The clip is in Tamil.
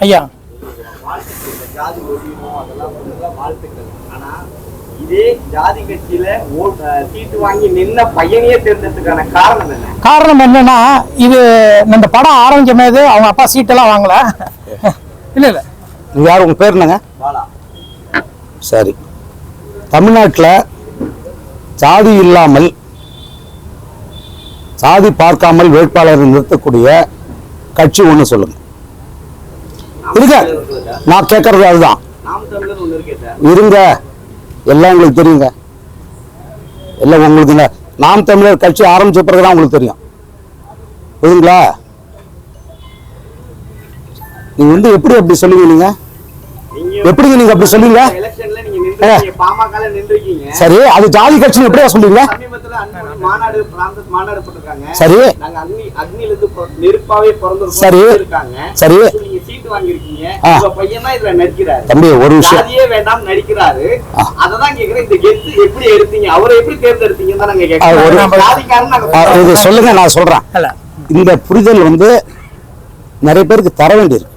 ஐயா. காரணம் என்ன காரணம் என்னன்னா இது இந்த படம் ஆரம்பிச்ச போது அவங்க அப்பா சீட்டெல்லாம் வாங்கல. இல்ல இல்ல. யார்? உங்க பேர் என்னங்க? பாலா. சரி. தமிழ்நாட்டில் சாதி இல்லாமல் சாதி பார்க்காமல் வேட்பாளரை நிறுத்தக்கூடிய கட்சி ஒன்று சொல்லுங்க. இருக்க நான் கேட்கறது அதுதான். இருங்க. எல்லாம் உங்களுக்கு தெரியுங்க. எல்லாம் உங்களுக்கு இல்லை நாம் தமிழர் கட்சி ஆரம்பிச்ச பிறகு தான் உங்களுக்கு தெரியும். புரியுங்களா நீங்க வந்து எப்படி அப்படி சொல்லுவீங்க நீங்கள் நீங்க? எப்படிங்க நீங்க அப்படி சொல்லுவீங்க? சரி அது ஜாதி கட்சின்னு எப்படியா போட்டிருக்காங்க. சரி. நாங்க அக்னி அக்னில இருந்து பொ- நெருப்பாவே பிறந்திருக்கோம் சரி. இருக்காங்க. சரி. இப்ப நீங்க சீட்டு வாங்கியிருக்கீங்க. ஆ. உங்க பையன் தான் இதுல நடிக்கிறாரு. தம்பி ஒரு விஷயம். சொல்லுங்க நான் சொல்றேன். இல்ல இந்த புரிதல் வந்து நிறைய பேருக்கு தர வேண்டியிருக்கு.